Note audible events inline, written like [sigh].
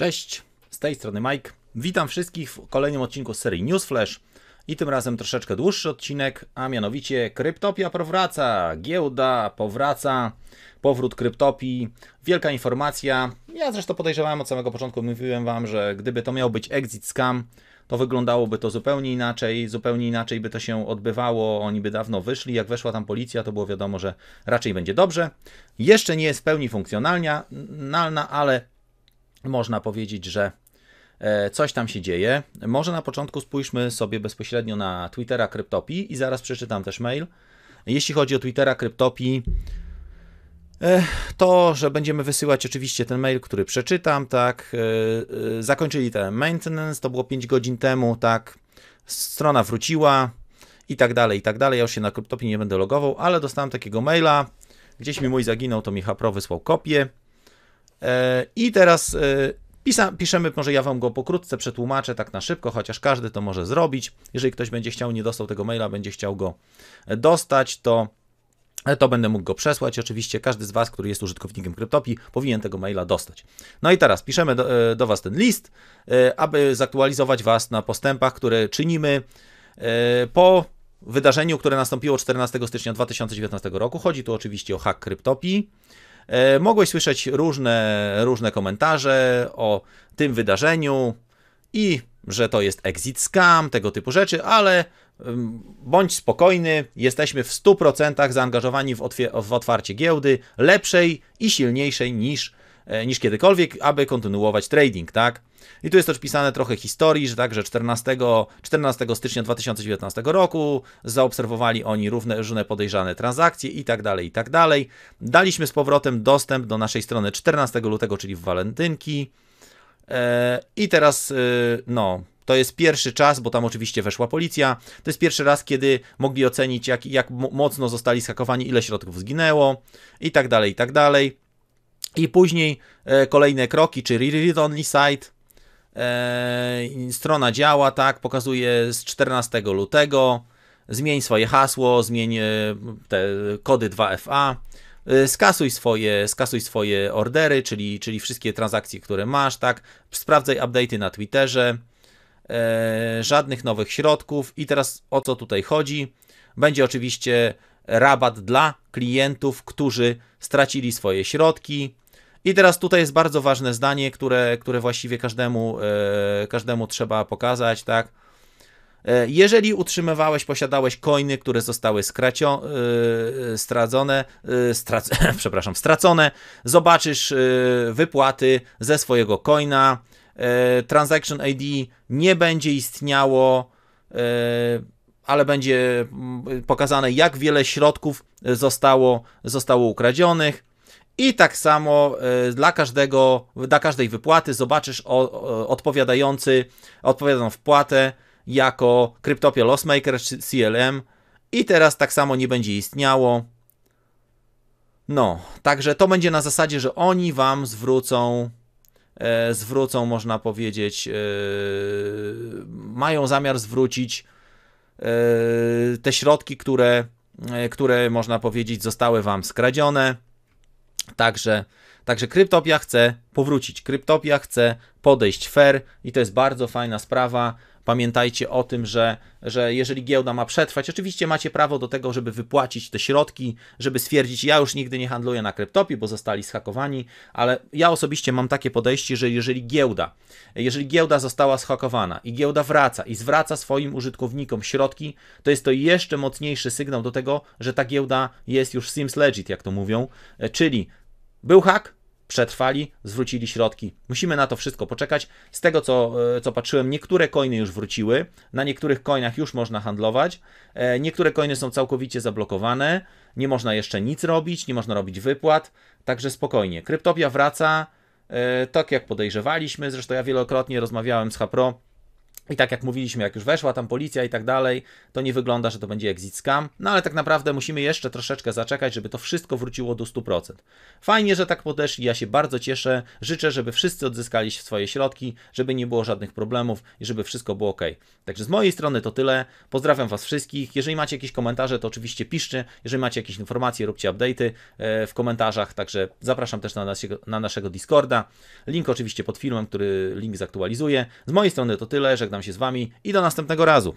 Cześć, z tej strony Mike. Witam wszystkich w kolejnym odcinku serii Newsflash i tym razem troszeczkę dłuższy odcinek, a mianowicie Kryptopia powraca, giełda powraca, powrót Kryptopii, wielka informacja. Ja zresztą podejrzewałem od samego początku, mówiłem Wam, że gdyby to miał być exit scam, to wyglądało to zupełnie inaczej, zupełnie inaczej by to się odbywało, oni by dawno wyszli, jak weszła tam policja, to było wiadomo, że raczej będzie dobrze. Jeszcze nie jest w pełni funkcjonalna, ale można powiedzieć, że e, coś tam się dzieje. Może na początku spójrzmy sobie bezpośrednio na Twittera Kryptopii i zaraz przeczytam też mail. Jeśli chodzi o Twittera Kryptopii, e, to, że będziemy wysyłać oczywiście ten mail, który przeczytam, tak, e, zakończyli ten maintenance, to było 5 godzin temu, tak, strona wróciła i tak dalej, i tak dalej, ja już się na Kryptopii nie będę logował, ale dostałem takiego maila, gdzieś mi mój zaginął, to mi Hapro wysłał kopię, I teraz e, pisa, piszemy, może ja wam go pokrótce przetłumaczę, tak na szybko, chociaż każdy to może zrobić. Jeżeli ktoś będzie chciał, nie dostał tego maila, będzie chciał go dostać, to to będę mógł go przesłać. Oczywiście każdy z Was, który jest użytkownikiem Kryptopii, powinien tego maila dostać. No i teraz piszemy do, e, do, Was ten list, aby zaktualizować Was na postępach, które czynimy po wydarzeniu, które nastąpiło 14 stycznia 2019 roku. Chodzi tu oczywiście o hack Kryptopii. E, mogłeś słyszeć różne, różne komentarze o tym wydarzeniu i że to jest exit scam, tego typu rzeczy, ale bądź spokojny, jesteśmy w 100% zaangażowani w, w otwarcie giełdy lepszej i silniejszej niż E, niż kiedykolwiek, aby kontynuować trading, tak? I tu jest też pisane trochę historii, że także 14, 14 stycznia 2019 roku zaobserwowali oni różne, różne podejrzane transakcje i tak dalej, i tak dalej. Daliśmy z powrotem dostęp do naszej strony 14 lutego, czyli w walentynki. E, I teraz, e, no, to jest pierwszy czas, bo tam oczywiście weszła policja. To jest pierwszy raz, kiedy mogli ocenić, jak, jak mocno zostali skakowani, ile środków zginęło i tak dalej, i tak dalej. I później e, kolejne kroki, czyli read only site. E, strona działa, tak, pokazuje z 14 lutego. Zmień swoje hasło, zmień e, te kody 2FA. E, skasuj swoje, skasuj swoje ordery, czyli, czyli wszystkie transakcje, które masz, tak. Sprawdzaj update'y na Twitterze. E, żadnych nowych środków. I teraz o co tutaj chodzi? Będzie oczywiście rabat dla klientów, którzy stracili swoje środki. I teraz tutaj jest bardzo ważne zdanie, które, które właściwie każdemu, e, każdemu trzeba pokazać, tak? E, jeżeli utrzymywałeś, posiadałeś coiny, które zostały skracio, e, stracone, e, strac, [laughs] przepraszam, stracone, zobaczysz e, wypłaty ze swojego coina, e, transaction ID nie będzie istniało, ale będzie pokazane, jak wiele środków zostało, zostało ukradzionych. I tak samo e, dla każdego, dla każdej wypłaty zobaczysz odpowiadający, odpowiadaną wpłatę jako Cryptopia Lossmaker czy CLM i teraz tak samo nie będzie istniało. No, także to będzie na zasadzie, że oni wam zwrócą, e, zwrócą, można powiedzieć, e, mają zamiar zwrócić e, te środki, które, e, które można powiedzieć zostały wam skradzione. Także, także Kryptopia chce powrócić. Kryptopia chce podejść fair i to jest bardzo fajna sprawa. Pamiętajcie o tym, że, że jeżeli giełda ma przetrwać, oczywiście macie prawo do tego, żeby wypłacić te środki, żeby stwierdzić, ja już nigdy nie handluję na kryptopie, bo zostali schakowani, ale ja osobiście mam takie podejście, że jeżeli giełda, jeżeli giełda została schakowana i giełda wraca i zwraca swoim użytkownikom środki, to jest to jeszcze mocniejszy sygnał do tego, że ta giełda jest już seems legit, jak to mówią, czyli był hak, przetrwali, zwrócili środki. Musimy na to wszystko poczekać. Z tego, co, e, co patrzyłem, niektóre coiny już wróciły, na niektórych coinach już można handlować, e, niektóre coiny są całkowicie zablokowane, nie można jeszcze nic robić, nie można robić wypłat, także spokojnie. Kryptopia wraca, e, tak jak podejrzewaliśmy, zresztą ja wielokrotnie rozmawiałem z Hapro, I tak jak mówiliśmy, jak już weszła tam policja i tak dalej, to nie wygląda, że to będzie exit scam. No ale tak naprawdę musimy jeszcze troszeczkę zaczekać, żeby to wszystko wróciło do 100%. Fajnie, że tak podeszli, ja się bardzo cieszę. Życzę, żeby wszyscy odzyskali swoje środki, żeby nie było żadnych problemów i żeby wszystko było ok. Także z mojej strony to tyle. Pozdrawiam Was wszystkich. Jeżeli macie jakieś komentarze, to oczywiście piszcie. Jeżeli macie jakieś informacje, róbcie update'y e, w komentarzach. Także zapraszam też na naszego, na naszego Discorda. Link oczywiście pod filmem, który link zaktualizuje. Z mojej strony to tyle. Żegnam się z Wami i do następnego razu.